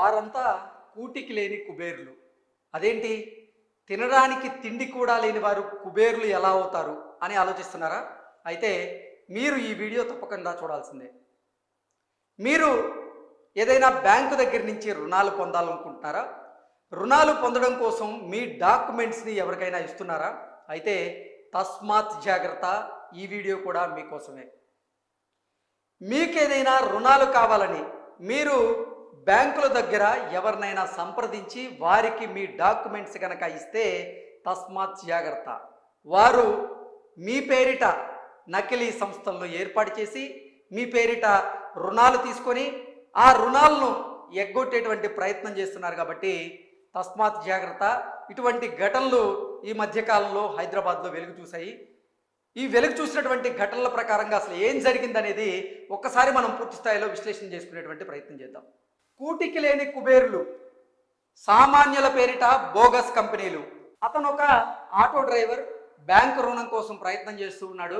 వారంతా కూటికి లేని కుబేరులు. అదేంటి? తినడానికి తిండి కూడా లేని వారు కుబేరులు ఎలా అవుతారు అని ఆలోచిస్తున్నారా? అయితే మీరు ఈ వీడియో తప్పకుండా చూడాల్సిందే. మీరు ఏదైనా బ్యాంకు దగ్గర నుంచి రుణాలు పొందాలనుకుంటున్నారా? రుణాలు పొందడం కోసం మీ డాక్యుమెంట్స్ని ఎవరికైనా ఇస్తున్నారా? అయితే తస్మాత్ జాగ్రత్త ఈ వీడియో కూడా మీకోసమే. మీకేదైనా రుణాలు కావాలని మీరు బ్యాంకుల దగ్గర ఎవరినైనా సంప్రదించి వారికి మీ డాక్యుమెంట్స్ కనుక ఇస్తే తస్మాత్ జాగ్రత్త. వారు మీ పేరిట నకిలీ సంస్థలను ఏర్పాటు చేసి మీ పేరిట రుణాలు తీసుకొని ఆ రుణాలను ఎగ్గొట్టేటువంటి ప్రయత్నం చేస్తున్నారు కాబట్టి తస్మాత్ జాగ్రత్త. ఇటువంటి ఘటనలు ఈ మధ్యకాలంలో హైదరాబాద్లో వెలుగు చూశాయి. ఈ వెలుగు చూసినటువంటి ఘటనల ప్రకారంగా అసలు ఏం జరిగిందనేది ఒక్కసారి మనం పూర్తి స్థాయిలో విశ్లేషణ చేసుకునేటువంటి ప్రయత్నం చేద్దాం. కూటికి లేని కుబేరులు. సామాన్యుల పేరిట బోగస్ కంపెనీలు. అతను ఒక ఆటో డ్రైవర్ బ్యాంకు రుణం కోసం ప్రయత్నం చేస్తూ ఉన్నాడు.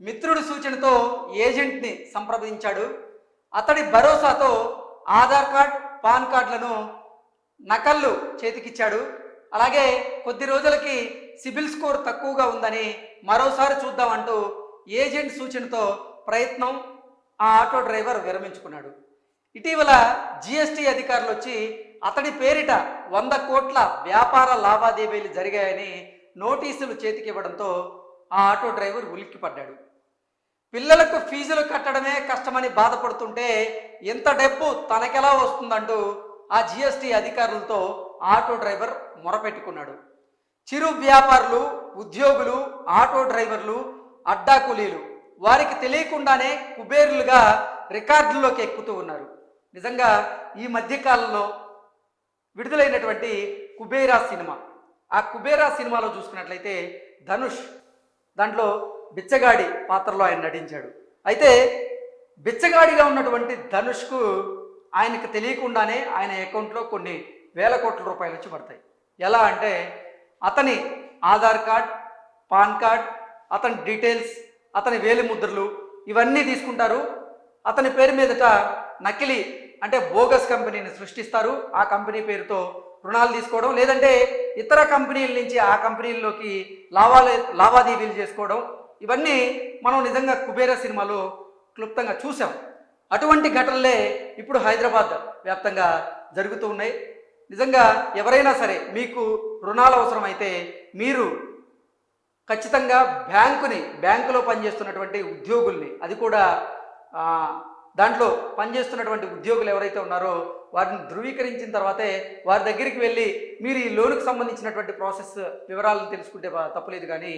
మిత్రుడి సూచనతో ఏజెంట్ని సంప్రదించాడు. అతడి భరోసాతో ఆధార్ కార్డ్ పాన్ కార్డులను నకళ్ళు చేతికిచ్చాడు. అలాగే కొద్ది రోజులకి సిబిల్ స్కోర్ తక్కువగా ఉందని మరోసారి చూద్దామంటూ ఏజెంట్ సూచనతో ప్రయత్నం ఆ ఆటో డ్రైవర్ విరమించుకున్నాడు. ఇటీవల జిఎస్టీ అధికారులు వచ్చి అతడి పేరిట వంద కోట్ల వ్యాపార లావాదేవీలు జరిగాయని నోటీసులు చేతికి ఇవ్వడంతో ఆ ఆటో డ్రైవర్ ఉలిక్కిపడ్డాడు. పిల్లలకు ఫీజులు కట్టడమే కష్టమని బాధపడుతుంటే ఎంత డబ్బు తనకెలా వస్తుందంటూ ఆ జిఎస్టీ అధికారులతో ఆటో డ్రైవర్ మొరపెట్టుకున్నాడు. చిరు వ్యాపారులు ఉద్యోగులు ఆటో డ్రైవర్లు అడ్డా కూలీలు వారికి తెలియకుండానే కుబేరులుగా రికార్డుల్లోకి ఎక్కుతూ ఉన్నారు. నిజంగా ఈ మధ్యకాలంలో విడుదలైనటువంటి కుబేరా సినిమా. ఆ కుబేరా సినిమాలో చూసుకున్నట్లయితే ధనుష్ దాంట్లో బిచ్చగాడి పాత్రలో ఆయన నటించాడు. అయితే బిచ్చగాడిగా ఉన్నటువంటి ధనుష్కు ఆయనకు తెలియకుండానే ఆయన అకౌంట్లో కొన్ని వేల కోట్ల రూపాయలు వచ్చి పడతాయి. ఎలా అంటే అతని ఆధార్ కార్డ్ పాన్ కార్డ్ అతని డీటెయిల్స్ అతని వేలి ముద్రలు ఇవన్నీ తీసుకుంటారు. అతని పేరు మీదట నకిలీ అంటే బోగస్ కంపెనీని సృష్టిస్తారు. ఆ కంపెనీ పేరుతో రుణాలు తీసుకోవడం లేదంటే ఇతర కంపెనీల నుంచి ఆ కంపెనీల్లోకి లావా లావాదేవీలు చేసుకోవడం. ఇవన్నీ మనం నిజంగా కుబేర సినిమాలో క్లుప్తంగా చూసాం అటువంటి ఘటనలే ఇప్పుడు హైదరాబాద్ వ్యాప్తంగా జరుగుతూ ఉన్నాయి. నిజంగా ఎవరైనా సరే మీకు రుణాలు అవసరమైతే మీరు ఖచ్చితంగా బ్యాంకుని బ్యాంకులో పనిచేస్తున్నటువంటి ఉద్యోగుల్ని అది కూడా దాంట్లో పనిచేస్తున్నటువంటి ఉద్యోగులు ఎవరైతే ఉన్నారో వారిని ధృవీకరించిన తర్వాతే వారి దగ్గరికి వెళ్ళి మీరు ఈ లోనుకు సంబంధించినటువంటి ప్రాసెస్ వివరాలను తెలుసుకుంటే తప్పలేదు కానీ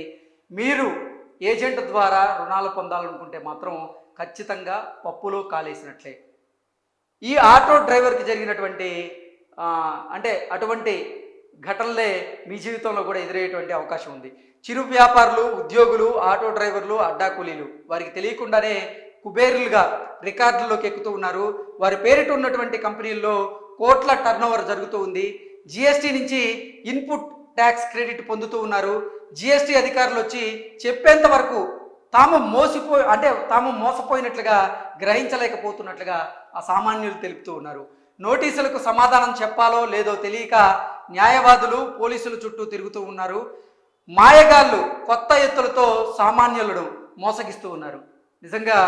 మీరు ఏజెంట్ ద్వారా రుణాలు పొందాలనుకుంటే మాత్రం ఖచ్చితంగా పప్పులో కాలేసినట్లే. ఈ ఆటో డ్రైవర్కి జరిగినటువంటి అంటే అటువంటి ఘటనలే మీ జీవితంలో కూడా ఎదురయ్యేటువంటి అవకాశం ఉంది. చిరు వ్యాపారులు ఉద్యోగులు ఆటో డ్రైవర్లు అడ్డా కూలీలు వారికి తెలియకుండానే కుబేరులుగా రికార్డుల్లోకి ఎక్కుతూ ఉన్నారు. వారి పేరిట ఉన్నటువంటి కంపెనీల్లో కోట్ల టర్నోవర్ జరుగుతూ ఉంది. జిఎస్టీ నుంచి ఇన్పుట్ ట్యాక్స్ క్రెడిట్ పొందుతూ ఉన్నారు. జిఎస్టీ అధికారులు వచ్చి చెప్పేంత వరకు తాము మోసిపో అంటే తాము మోసపోయినట్లుగా గ్రహించలేకపోతున్నట్లుగా ఆ సామాన్యులు తెలుపుతూ ఉన్నారు. నోటీసులకు సమాధానం చెప్పాలో లేదో తెలియక న్యాయవాదులు పోలీసుల చుట్టూ తిరుగుతూ ఉన్నారు. మాయగాళ్ళు కొత్త ఎత్తులతో సామాన్యులను మోసగిస్తూ ఉన్నారు. నిజంగా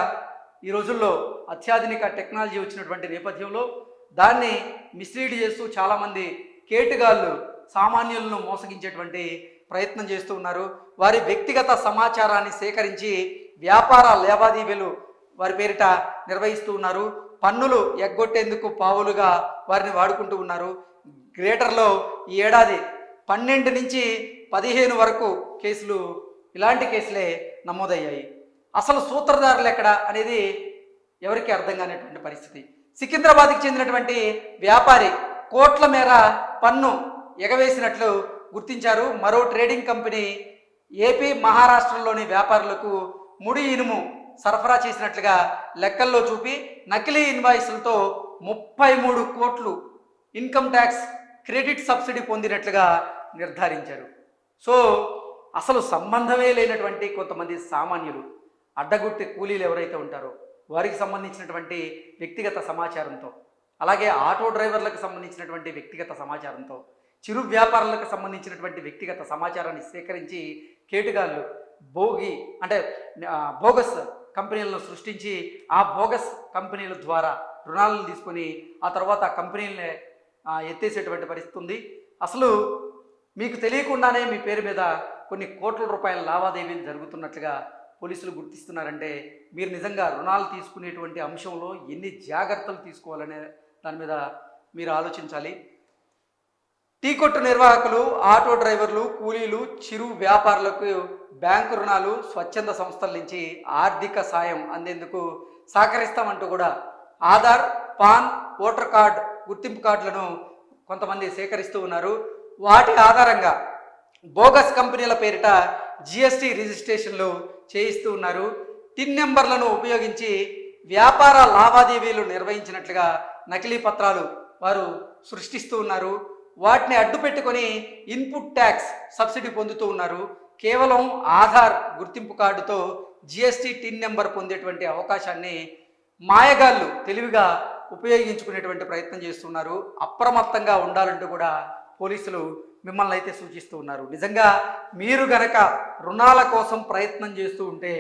ఈ రోజుల్లో అత్యాధునిక టెక్నాలజీ వచ్చినటువంటి నేపథ్యంలో దాన్ని మిస్లీడ్ చేస్తూ చాలామంది కేటుగాళ్ళు సామాన్యులను మోసగించేటువంటి ప్రయత్నం చేస్తూ ఉన్నారు. వారి వ్యక్తిగత సమాచారాన్ని సేకరించి వ్యాపార లావాదేవీలు వారి పేరిట నిర్వహిస్తూ ఉన్నారు. పన్నులు ఎగ్గొట్టేందుకు పావులుగా వారిని వాడుకుంటూ ఉన్నారు. గ్రేటర్లో ఈ ఏడాది పన్నెండు నుంచి పదిహేను వరకు కేసులు ఇలాంటి కేసులే నమోదయ్యాయి. అసలు సూత్రధారులు ఎక్కడ అనేది ఎవరికి అర్థం కానిటువంటి పరిస్థితి. సికింద్రాబాద్కి చెందినటువంటి వ్యాపారి కోట్ల మేర పన్ను ఎగవేసినట్లు గుర్తించారు. మరో ట్రేడింగ్ కంపెనీ ఏపీ మహారాష్ట్రలోని వ్యాపారులకు ముడి ఇనుము సరఫరా చేసినట్లుగా లెక్కల్లో చూపి నకిలీ ఇన్వాయిస్లతో ముప్పై మూడు కోట్లు ఇన్కమ్ ట్యాక్స్ క్రెడిట్ సబ్సిడీ పొందినట్లుగా నిర్ధారించారు. సో అసలు సంబంధమే లేనటువంటి కొంతమంది సామాన్యులు. అడ్డగొట్టే కూలీలు ఎవరైతే ఉంటారో వారికి సంబంధించినటువంటి వ్యక్తిగత సమాచారంతో అలాగే ఆటో డ్రైవర్లకు సంబంధించినటువంటి వ్యక్తిగత సమాచారంతో చిరు వ్యాపారులకు సంబంధించినటువంటి వ్యక్తిగత సమాచారాన్ని సేకరించి కేటుగాళ్ళు భోగి అంటే బోగస్ కంపెనీలను సృష్టించి ఆ బోగస్ కంపెనీల ద్వారా రుణాలను తీసుకొని ఆ తర్వాత ఆ కంపెనీలనే ఎత్తేసేటువంటి పరిస్థితి ఉంది. అసలు మీకు తెలియకుండానే మీ పేరు మీద కొన్ని కోట్ల రూపాయల లావాదేవీలు జరుగుతున్నట్లుగా పోలీసులు గుర్తిస్తున్నారంటే మీరు నిజంగా రుణాలు తీసుకునేటువంటి అంశంలో ఎన్ని జాగ్రత్తలు తీసుకోవాలనే దాని మీద మీరు ఆలోచించాలి. టీ కొట్టు నిర్వాహకులు ఆటో డ్రైవర్లు కూలీలు చిరు వ్యాపారులకు బ్యాంకు రుణాలు స్వచ్ఛంద సంస్థల నుంచి ఆర్థిక సాయం అందేందుకు సహకరిస్తామంటూ కూడా ఆధార్ పాన్ ఓటర్ కార్డ్ గుర్తింపు కార్డులను కొంతమంది సేకరిస్తూ ఉన్నారు. వాటి ఆధారంగా బోగస్ కంపెనీల పేరిట జిఎస్టీ రిజిస్ట్రేషన్లు చేయిస్తూ ఉన్నారు. టిన్ నెంబర్లను ఉపయోగించి వ్యాపార లావాదేవీలు నిర్వహించినట్లుగా నకిలీ పత్రాలు వారు సృష్టిస్తూ ఉన్నారు. వాటిని అడ్డు పెట్టుకొని ఇన్పుట్ ట్యాక్స్ సబ్సిడీ పొందుతూ ఉన్నారు. కేవలం ఆధార్ గుర్తింపు కార్డుతో జిఎస్టి టిన్ నెంబర్ పొందేటువంటి అవకాశాన్ని మాయగాళ్ళు తెలివిగా ఉపయోగించుకునేటువంటి ప్రయత్నం చేస్తున్నారు. అప్రమత్తంగా ఉండాలంటూ కూడా పోలీసులు మిమ్మల్ని అయితే సూచిస్తూ ఉన్నారు. నిజంగా మీరు గనక రుణాల కోసం ప్రయత్నం చేస్తూ ఉంటే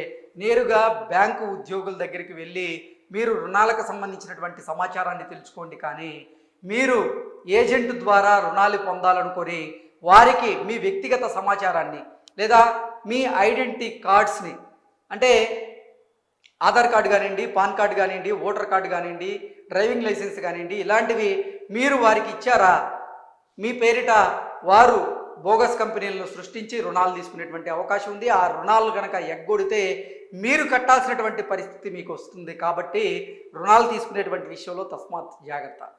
నేరుగా బ్యాంకు ఉద్యోగుల దగ్గరికి వెళ్ళి మీరు రుణాలకు సంబంధించినటువంటి సమాచారాన్ని తెలుసుకోండి. కానీ మీరు ఏజెంట్ ద్వారా రుణాలు పొందాలనుకొని వారికి మీ వ్యక్తిగత సమాచారాన్ని లేదా మీ ఐడెంటిటీ కార్డ్స్ని అంటే ఆధార్ కార్డు కానివ్వండి పాన్ కార్డు కానివ్వండి ఓటర్ కార్డు కానివ్వండి డ్రైవింగ్ లైసెన్స్ కానివ్వండి ఇలాంటివి మీరు వారికి ఇచ్చారా? మీ పేరిట వారు బోగస్ కంపెనీలను సృష్టించి రుణాలు తీసుకునేటువంటి అవకాశం ఉంది. ఆ రుణాలు కనుక ఎగ్గొడితే మీరు కట్టాల్సినటువంటి పరిస్థితి మీకు వస్తుంది. కాబట్టి రుణాలు తీసుకునేటువంటి విషయంలో తస్మాత్ జాగ్రత్త.